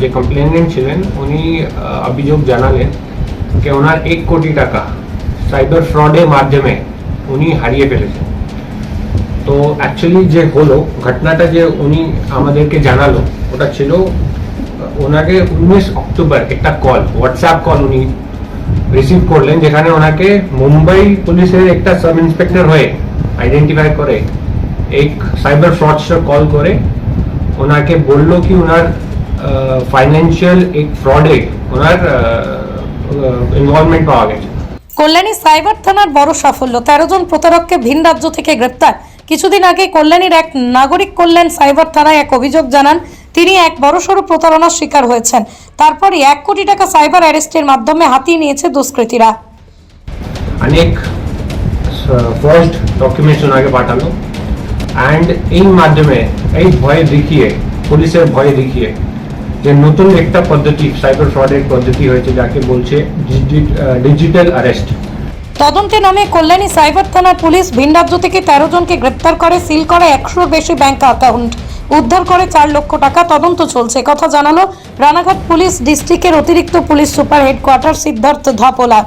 যে কমপ্লেনেন্ট ছিলেন, উনি অভিযোগ জানালেন যে ওনার এক কোটি টাকা সাইবার ফ্রডের মাধ্যমে উনি হারিয়ে ফেলেছেন। তো অ্যাকচুয়ালি যে হলো, ঘটনাটা যে উনি আমাদেরকে জানালো, ওটা ছিল ওনাকে উনিশ অক্টোবর একটা কল হোয়াটসঅ্যাপ কল উনি রিসিভ করলেন, যেখানে ওনাকে মুম্বাই পুলিশের একটা সাব ইন্সপেক্টর হয়ে আইডেন্টিফাই করে, এক সাইবার ফ্রডস্টার কল করে ওনাকে বলল কি ওনার ফাইন্যান্সিয়াল এক ফ্রডে ওনার ইনভলভমেন্ট পাওয়া গেছে। কল্যাণী সাইবার থানার বড় সাফল্য তেরো জন প্রতারককে ভিন রাজ্য থেকে গ্রেপ্তার। কিছুদিন আগে কল্যাণীর এক নাগরিক কল্যাণ সাইবার থানায় এক অভিযোগ জানান তিনি এক বড়সড় প্রতারণার শিকার হয়েছেন। তারপরই এক কোটি টাকা সাইবার অ্যারেস্টের মাধ্যমে হাতিয়ে নিয়েছে দুষ্কৃতীরা। অনেক ফার্স্ট ডকুমেন্টস ওনাকে পাঠালো অ্যান্ড এই মাধ্যমে এই ভয় দেখিয়ে পুলিশের ভয় দেখিয়ে যে নতুন একটা পদ্ধতি সাইবার ফ্রডের পদ্ধতি হয়েছে যাকে বলছে ডিজিটাল অ্যারেস্ট তদন্তে নামে কল্যাণী সাইবার থানার পুলিশ ভিন রাজ্য থেকে তেরো জনকে গ্রেপ্তার করে, সিল করে একশোর বেশি ব্যাংক অ্যাকাউন্ট। উদ্ধার করে চার লক্ষ টাকা তদন্ত চলছে। কথা জানালো রানাঘাট পুলিশ ডিস্ট্রিক্টের অতিরিক্ত police super headquarter Siddhartha Dhapola.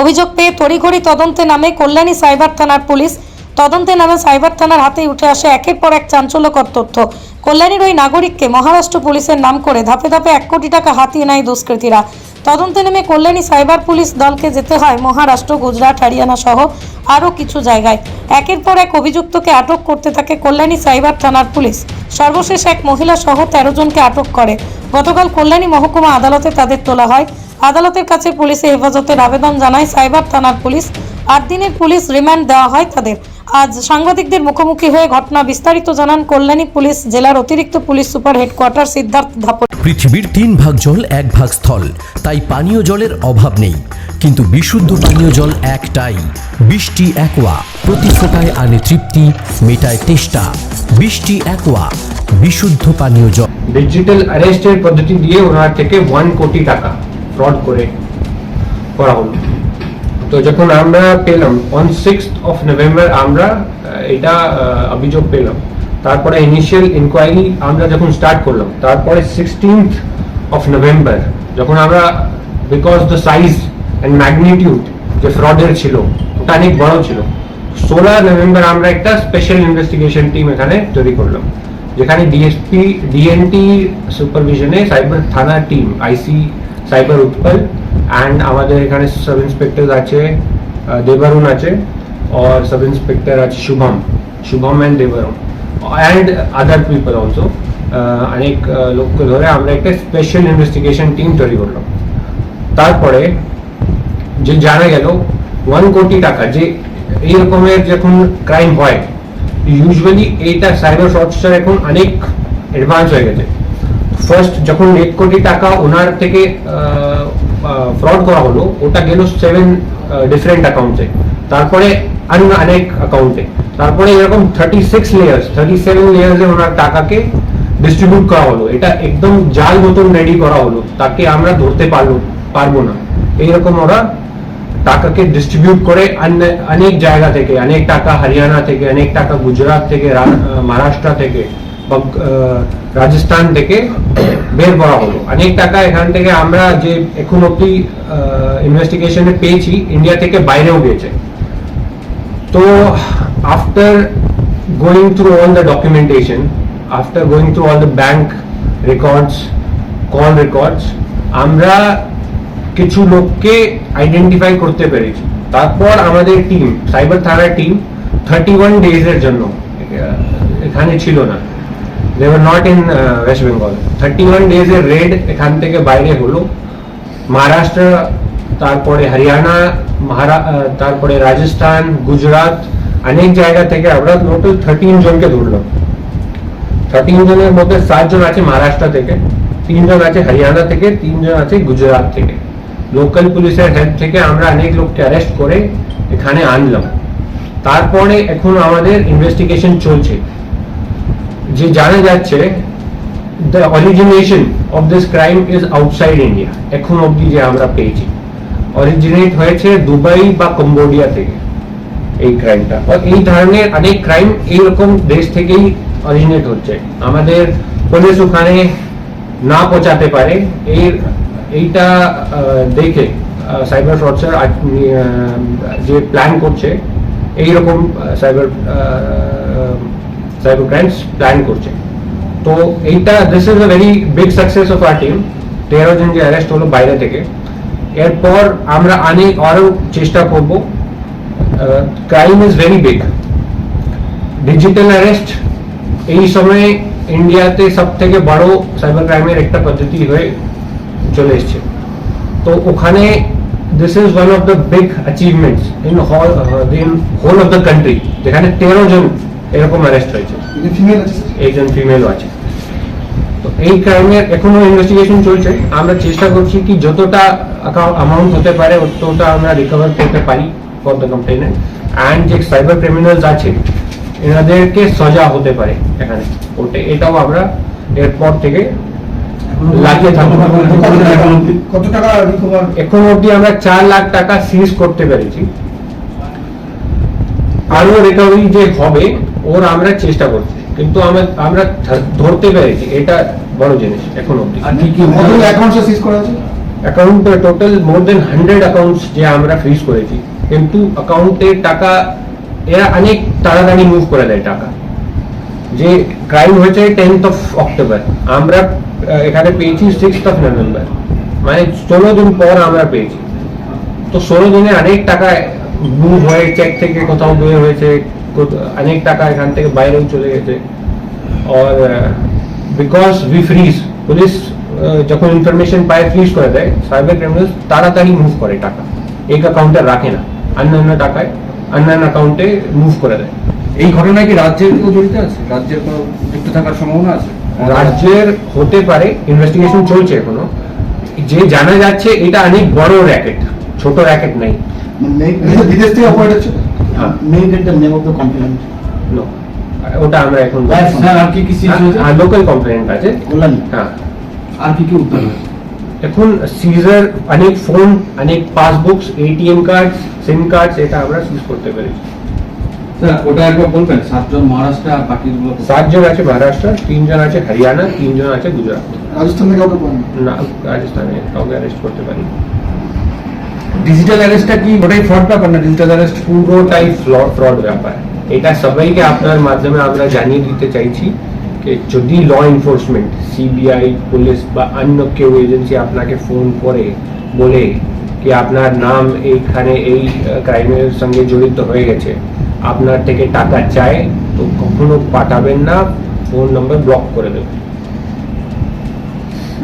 অভিযোগ পেয়ে তড়িঘড়ি তদন্তে নামে কল্যাণী সাইবার থানার পুলিশ তদন্তে নামে সাইবার থানার হাতে উঠে আসে একের পর এক চাঞ্চল্যকর তথ্য। কল্যাণীর ওই নাগরিককে মহারাষ্ট্র পুলিশের নাম করে ধাপে ধাপে এক কোটি টাকা হাতিয়ে নেয় দুষ্কৃতীরা। তদন্তে নেমে কল্যাণী সাইবার পুলিশ দলকে যেতে হয় মহারাষ্ট্র, গুজরাট, হরিয়ানা সহ আরও কিছু জায়গায়। একের পর এক অভিযুক্তকে আটক করতে থাকে কল্যাণী সাইবার থানার পুলিশ। সর্বশেষ এক মহিলা সহ তেরো জনকে আটক করে। গতকাল কল্যাণী মহকুমা আদালতে তাদের তোলা হয়। আদালতের কাছে পুলিশে হেফাজতের আবেদন জানায় সাইবার থানার পুলিশ। আট দিনের পুলিশ রিমান্ড দেওয়া হয় তাদের। আজ সাংবাদিকদের মুখোমুখি হয়ে ঘটনা বিস্তারিত জানান কল্যাণী পুলিশ জেলার অতিরিক্ত police super headquarter Siddhartha Dhapar পৃথিবীর তিন ভাগ জল এক ভাগ স্থল, তাই পানীয় জলের অভাব নেই। কিন্তু বিশুদ্ধ পানীয় জল একটাই, বৃষ্টি একোয়া প্রতি ফোটায় আনে তৃপ্তি, মেটায় তেষ্টা। বৃষ্টি একোয়া বিশুদ্ধ পানীয় জল ডিজিটাল অ্যারেস্টের পদ্ধতি দিয়ে ওনার থেকে ওয়ান কোটি টাকা ফ্রড করে করা হলো। তো যখন আমরা পেলাম অন সিক্স অফ নভেম্বর আমরা এটা অভিযোগ পেলাম। তারপরে ইনিশিয়াল ইনকোয়ারি আমরা যখন স্টার্ট করলাম, তারপরে সিক্সটিন্থ অফ নভেম্বর যখন আমরা because the size and magnitude যে ফ্রডের ছিল প্যানিক বড় ছিল। ষোলো নভেম্বর আমরা একটা স্পেশাল ইনভেস্টিগেশন টিম এখানে তৈরি করলাম, যেখানে ডিএসপি ডিএনটি সুপারভিশনে সাইবার থানা team IC cyber Utpal and আমাদের এখানে সাব ইন্সপেক্টর আছে দেবারুণ আছে और সাব ইন্সপেক্টর আছে Shubham Shubham and Debarun and other people also অনেক লোককে ধরে আমরা একটা স্পেশাল ইনভেস্টিগেশন টিম তৈরি করলাম। তারপরে যে জানা গেল ওয়ান কোটি টাকা, যে এই রকমের যখন ক্রাইম হয় ইউজুয়ালি এইটা সাইবার ফ্রডস্টার এখন অনেক অ্যাডভান্স হয়ে গেছে। ফার্স্ট যখন এক কোটি টাকা ওনার থেকে ফ্রড করা হলো, ওটা গেল সেভেন ডিফারেন্ট অ্যাকাউন্টে তারপরে অন্য অনেক অ্যাকাউন্টে তারপরে এরকম thirty six layers thirty seven লেয়ার্সে ওনার টাকাকে ডিস্ট্রিবিউট করা হলো। এটা একদম জাল মতন রেডি করা হলো। তাকে আমরা ধরতে পারব পারব না। এইরকম ওরা টাকাকে ডিস্ট্রিবিউট করে অনেক জায়গা থেকে, অনেক টাকা হরিয়ানা থেকে, অনেক টাকা গুজরাট থেকে মহারাষ্ট্র থেকে রাজস্থান থেকে বের করা হলো। অনেক টাকা এখান থেকে আমরা যে এখন অব্দি ইনভেস্টিগেশনে পেয়েছি ইন্ডিয়া থেকে বাইরেও গেছে তো after going through all the documentation after going through all the bank records call records আমরা কিছু লোককে আইডেন্টিফাই করতে পেরেছি। তারপর আমাদের টিম সাইবার থানার টিম থার্টি ওয়ান ডেজের জন্য। এখানে ছিল না। They not in West Bengal thirty one ডেজের raid এখান থেকে বাইরে হলো। মহারাষ্ট্র তারপরে হরিয়ানা মহারা তারপরে রাজস্থান গুজরাট অনেক জায়গা থেকে আমরা টোটাল থার্টিন জনকে ধরলাম। থার্টিন জনের মধ্যে সাতজন আছে মহারাষ্ট্র থেকে, তিনজন আছে হরিয়ানা থেকে, তিনজন আছে গুজরাট থেকে। লোকাল পুলিশের হেল্প থেকে আমরা অনেক লোককে অ্যারেস্ট করে এখানে আনলাম। তারপরে এখন আমাদের ইনভেস্টিগেশন চলছে। যে জানা যাচ্ছে the origination of this crime is outside India এখন অবধি যে আমরা পেয়েছি। অরিজিনেট হয়েছে দুবাই বা কম্বোডিয়া থেকে এই ক্রাইমটা এই ধরনের অনেক ক্রাইম এইরকম দেশ থেকেই অরিজিনেট হচ্ছে। আমাদের পুলিশ ওখানে না পৌঁছাতে পারে। এর এইটা আহ, দেখে সাইবার ফ্রডসার যে প্ল্যান করছে এইরকম সাইবার সাইবার ক্রাইমস প্ল্যান করছে। তো এইটা this is a very big success of our team তেরো জন যে অ্যারেস্ট হলো বাইরে থেকে। এরপর আমরা অনেক আরও চেষ্টা করব। Crime is very big digital arrest এই সময়ে ইন্ডিয়াতে সব থেকে বড় সাইবার ক্রাইমের একটা পদ্ধতি হয়ে চলে এসছে। তো ওখানে this is one of the big achievements in whole in whole of the country যেখানে তেরো জন এরকম অ্যারেস্ট হয়েছে। একজন ফিমেলও আছে? তো এই ক্রাইমের এখনও ইনভেস্টিগেশন চলছে। আমরা চেষ্টা করছি কি যতটা অ্যামাউন্ট হতে পারে ততটা আমরা রিকভার করতে পারি ফর দ্য কমপ্লেনেন্ট অ্যান্ড যে সাইবার ক্রিমিনালস আছে এনাদেরকে সজা হতে পারে এখানে। ওটা এটাও আমরা এরপর থেকে লাগিয়ে থাকব কত টাকা? এখন অবধি আমরা চার লাখ টাকা সিজ করতে পেরেছি। আরও রিকভারি যে হবে ওর আমরা চেষ্টা করছি। কিন্তু আমরা আমরা ধরতে পেরেছি এটা বড় জিনিস এখন অবধি। আর কি কি অ্যাকাউন্টস সিজ করা আছে account total more than hundred accounts যে আমরা ফ্রিজ করেছি। কিন্তু অ্যাকাউন্টের টাকা এরা অনেক তাড়াতাড়ি মুভ করে দেয় টাকা। যে ক্রাইম হয়েছে টেন্থ অফ অক্টোবর আমরা এখানে পেয়েছি সিক্সথ অফ নভেম্বর মানে ষোলো দিন পর আমরা পেয়েছি। তো ষোলো দিনে অনেক টাকা মুভ হয়ে চেক থেকে কোথাও বের হয়েছে অনেক টাকা এখান থেকে বাইরেও চলে গেছে। और বিকজ উই ফ্রিজ পুলিশ যখন ইনফরমেশন পায় ফ্রিজ করে দেয় সাইবার ক্রিমিনালস তাড়াতাড়ি মুভ করে টাকা। এক অ্যাকাউন্টে রাখে না। অন্যান্য টাকায়, অন্যান্য অ্যাকাউন্টে মুভ করে দেয়। এই ঘটনায় কি রাজ্যের কেউ জড়িত আছে? রাজ্যের কোনো যুক্ত থাকার সম্ভাবনা আছে? রাজ্যের হতে পারে ইনভেস্টিগেশন চলছে এখনও। যে জানা যাচ্ছে এটা অনেক বড় র্যাকেট ছোট র্যাকেট নাই। বিদেশ- থেকে অপারেট হচ্ছে? হ্যাঁ। You get the name of the ওটা আমরা এখন স্যার আর কি কি সিজ লোকাল কমপ্লেন্ট আছে। Kolani. হ্যাঁ। আর কি কি হয়েছে এখন সিজার অনেক ফোন অনেক passbooks ATM card SIM card এটা আমরা সিজ করতে পেরেছি। ওটা একবার বলবেন সাতজন মহারাষ্ট্র আর বাকিগুলো কোথায়? সাতজন আছে মহারাষ্ট্র তিনজন আছে হরিয়ানা তিনজন আছে গুজরাট। রাজস্থান কাউকে না? রাজস্থানে কাউকে অ্যারেস্ট করতে পারি ডিজিটাল অ্যারেস্টটা কি ওটাই ফ্রড ব্যাপার না? ডিজিটাল অ্যারেস্ট পুরোটাই ফ্রড ব্যাপার। এটা সবাইকে আপনার মাধ্যমে আমরা জানিয়ে দিতে চাইছি যে যদি ল এনফোর্সমেন্ট সিবিআই পুলিশ বা অন্য কেউ এজেন্সি আপনাকে ফোন করে বলে কি আপনার নাম এইখানে এই ক্রাইমের সঙ্গে জড়িত হয়ে গেছে আপনার থেকে টাকা চায় তো কখনো পাঠাবেন না ফোন নাম্বার ব্লক করে দেবেন।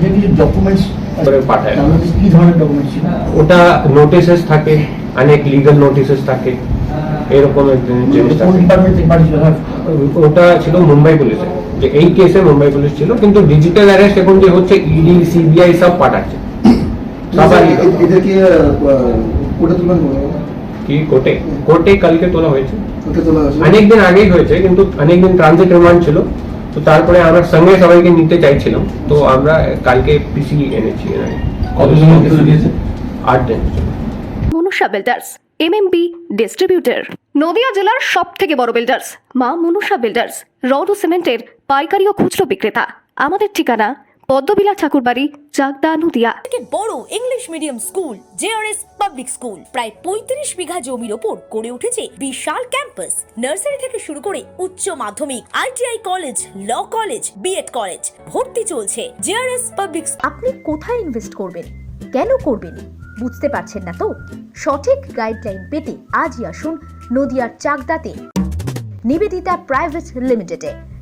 যে ডকুমেন্টস করে পাঠায়। কি ধরনের ডকুমেন্টস ওটা নোটিসেস থাকে অনেক লিগাল নোটিসেস থাকে এরকম জিনিস স্যার ওটা ছিল মুম্বাই পুলিশে। যে এই কেসে মুম্বাই পুলিশ ছিল কিন্তু ডিজিটাল অ্যারেস্ট এখন যে হচ্ছে ইডি সিবিআই সব পাঠাচ্ছে। সবাই এদেরকে? কি? কোর্টে কোর্টে কালকে তোলা হয়েছে। অনেকদিন আগেই হয়েছে কিন্তু অনেকদিন ট্রানজিট রিমান্ড ছিল। তো তারপরে আমরা সঙ্গে সবাইকে নিতে চাইছিলাম। তো আমরা কালকে পিসি এনেছি Manusha builders MMB distributor Nadia জেলার সব থেকে বড় বিল্ডার্স মা মনুষা বিল্ডার্স রড ও সিমেন্টের পাইকারি ও খুচরো বিক্রেতা। আমাদের ঠিকানা পদ্মবিলা ঠাকুরবাড়ি চাকদা নদিয়া। থেকে বড় English medium school JRS public school প্রায় পঁয়ত্রিশ বিঘা জমির ওপর গড়ে উঠেছে বিশাল ক্যাম্পাস নার্সারি থেকে শুরু করে উচ্চ মাধ্যমিক ITI college law college BEd college ভর্তি চলছে জেআরএস পাবলিক আপনি কোথায় ইনভেস্ট করবেন? কেন করবেন? বুঝতে পারছেন না তো? সঠিক গাইডলাইন পেতে আজই আসুন নদিয়ার চাকদাতে। নিবেদিতা প্রাইভেট লিমিটেডে